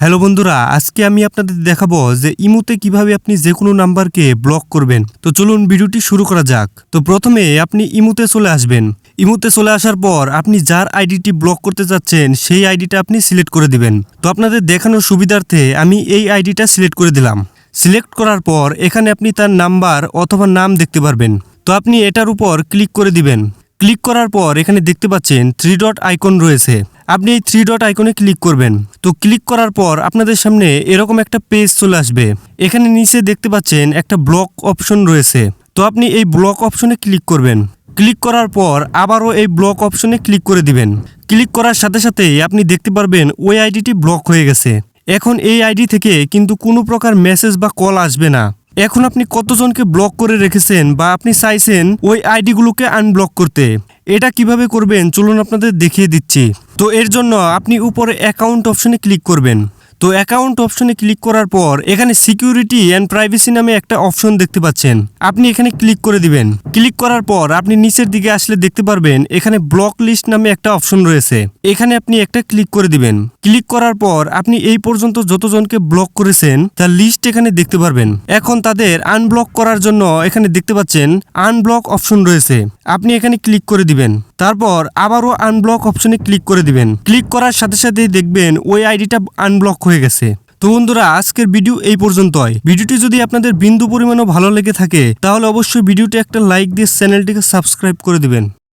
Hello বন্ধুরা, আজকে আমি আপনাদের দেখাবো যে ইমুতে কীভাবে আপনি যে কোনো নাম্বারকে ব্লক করবেন। তো চলুন ভিডিওটি শুরু করা যাক। তো প্রথমে আপনি ইমুতে চলে আসবেন। ইমুতে চলে আসার পর আপনি যার আইডিটি ব্লক করতে যাচ্ছেন, সেই আইডিটা আপনি সিলেক্ট করে দিবেন। তো আপনাদের দেখানোর সুবিধার্থে আমি এই আইডিটা সিলেক্ট করে দিলাম। সিলেক্ট করার পর এখানে আপনি তার নাম্বার অথবা নাম দেখতে পারবেন। তো আপনি এটার উপর ক্লিক করে দিবেন। ক্লিক করার পর এখানে দেখতে পাচ্ছেন থ্রি ডট আইকন রয়েছে। আপনি এই থ্রি ডট আইকনে ক্লিক করবেন। তো ক্লিক করার পর আপনাদের সামনে এরকম একটা পেজ চলে আসবে। এখানে নিচে দেখতে পাচ্ছেন একটা ব্লক অপশন রয়েছে। তো আপনি এই ব্লক অপশনে ক্লিক করবেন। ক্লিক করার পর আবারও এই ব্লক অপশনে ক্লিক করে দিবেন। ক্লিক করার সাথে সাথেই আপনি দেখতে পারবেন ওই আইডিটি ব্লক হয়ে গেছে। এখন এই আইডি থেকে কিন্তু কোনো প্রকার মেসেজ বা কল আসবে না। এখন আপনি কতজনকে ব্লক করে রেখেছেন বা আপনি চাইছেন ওই আইডিগুলোকে আনব্লক করতে? এটা কীভাবে করবেন? চলুন আপনাদের দেখিয়ে দিচ্ছি। তো এর জন্য আপনি উপরে অ্যাকাউন্ট অপশনে ক্লিক করবেন। তো অ্যাকাউন্ট অপশনে ক্লিক করার পর এখানে সিকিউরিটি অ্যান্ড প্রাইভেসি নামে একটা অপশন দেখতে পাচ্ছেন। আপনি এখানে ক্লিক করে দিবেন। ক্লিক করার পর আপনি নিচের দিকে আসলে দেখতে পারবেন, এখানে ব্লক লিস্ট নামে একটা অপশন রয়েছে। এখানে আপনি একটা ক্লিক করে দিবেন। ক্লিক করার পর আপনি এই পর্যন্ত যতজনকে ব্লক করেছেন, তার লিস্ট এখানে দেখতে পারবেন। এখন তাদের আনব্লক করার জন্য এখানে দেখতে পাচ্ছেন আনব্লক অপশন রয়েছে। আপনি এখানে ক্লিক করে দিবেন। তারপর আবারও আনব্লক অপশনে ক্লিক করে দিবেন। ক্লিক করার সাথে সাথেই দেখবেন ওই আইডিটা আনব্লক হয়ে গেছে। তো বন্ধুরা, আজকের ভিডিও এই পর্যন্তই। ভিডিওটি যদি আপনাদের বিন্দু পরিমাণও ভালো লেগে থাকে, তাহলে অবশ্যই ভিডিওটি একটা লাইক দিয়ে চ্যানেলটিকে সাবস্ক্রাইব করে দিবেন।